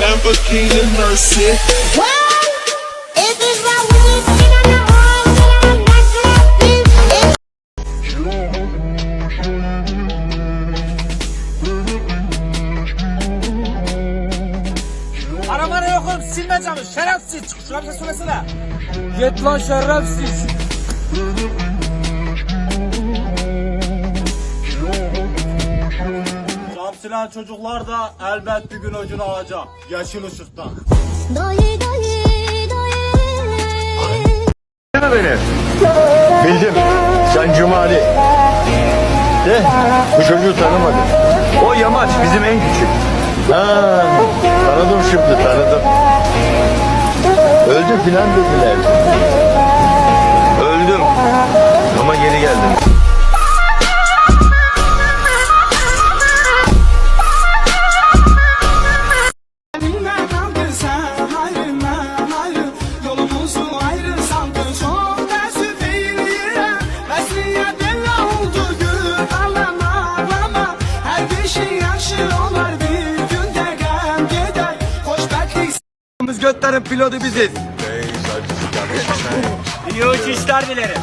Lamborghini Mercy. Arabanı yok oğlum silme camı şerefsiz çık şuna bir şey söylesene. Git lan şerefsiz. Silen çocuklar da elbet bir gün öcünü alacak. Yeşil ışıkta. Dayı dayı dayı. beni? Bildim. Sen Cumali. De bu çocuğu tanımadım. O Yamaç bizim en küçük. Ha, tanıdım şimdi tanıdım. Öldü filan dediler. Götlerin pilotu biziz. İyi uçuşlar dilerim.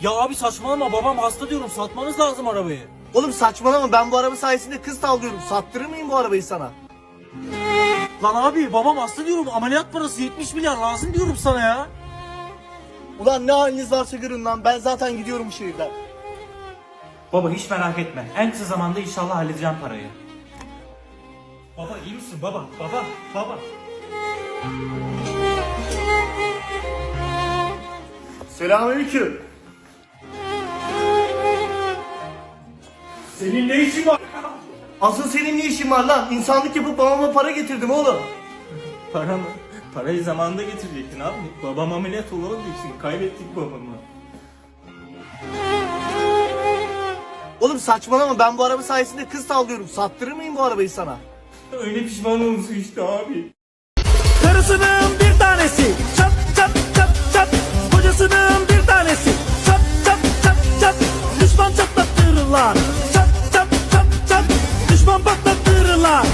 Ya abi saçmalama babam hasta diyorum satmanız lazım arabayı. Oğlum saçmalama ben bu araba sayesinde kız tavlıyorum. Sattırır mıyım bu arabayı sana? Lan abi babam hasta diyorum ameliyat parası 70 milyar lazım diyorum sana ya. Ulan ne haliniz varsa görün lan. Ben zaten gidiyorum bu şehirden. Baba hiç merak etme. En kısa zamanda inşallah halledeceğim parayı. Baba iyi misin baba? Baba, baba. Selamünaleyküm. Senin ne işin var? Asıl senin ne işin var lan? İnsanlık yapıp babama para getirdim oğlum. Para mı? Parayı zamanında getirecektin abi. Babam ameliyat olur diyeceksin. Kaybettik babamı. Oğlum saçmalama ben bu araba sayesinde kız sallıyorum. Sattırır mıyım bu arabayı sana? Öyle pişman olmuşsun işte abi. Karısının bir tanesi çat çat çat çat. Kocasının bir tanesi çat çat çat çat. Düşman çatlattırırlar. Çat çat çat çat. Düşman patlattırırlar.